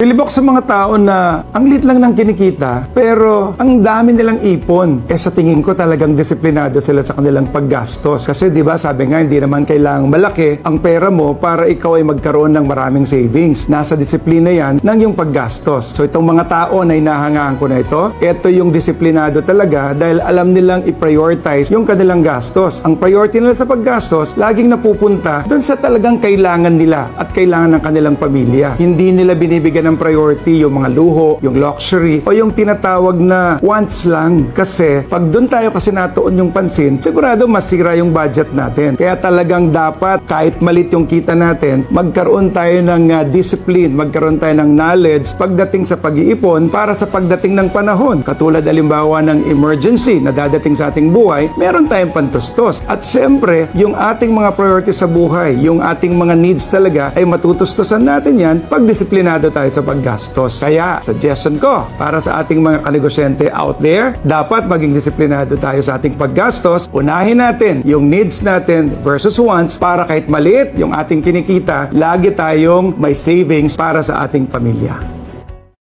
Ilibok sa mga tao na ang lit lang ng kinikita, pero ang dami nilang ipon. Eh sa tingin ko talagang disiplinado sila sa kanilang paggastos. Kasi di ba sabi nga, hindi naman kailangang malaki ang pera mo para ikaw ay magkaroon ng maraming savings. Nasa disiplina yan ng yung paggastos. So itong mga tao na inahangaan ko na ito, ito yung disiplinado talaga dahil alam nilang i-prioritize yung kanilang gastos. Ang priority nila sa paggastos, laging napupunta doon sa talagang kailangan nila at kailangan ng kanilang pamilya. Hindi nila binibigyan ng priority yung mga luho, yung luxury, o yung tinatawag na wants lang. Kasi pag doon tayo kasi natuon yung pansin, sigurado masira yung budget natin. Kaya talagang dapat kahit malit yung kita natin, magkaroon tayo ng uh, discipline, magkaroon tayo ng knowledge pagdating sa pag-iipon para sa pagdating ng panahon. Katulad halimbawa ng emergency na dadating sa ating buhay, meron tayong pantustos. At siyempre, yung ating mga priorities sa buhay, yung ating mga needs talaga ay matutustusan natin yan pag disiplinado tayo sa paggastos. Kaya, suggestion ko para sa ating mga kanegosyente out there, dapat maging disiplinado tayo sa ating paggastos. Unahin natin yung needs natin versus wants para kahit maliit yung ating kinikita, lagi tayong may savings para sa ating pamilya.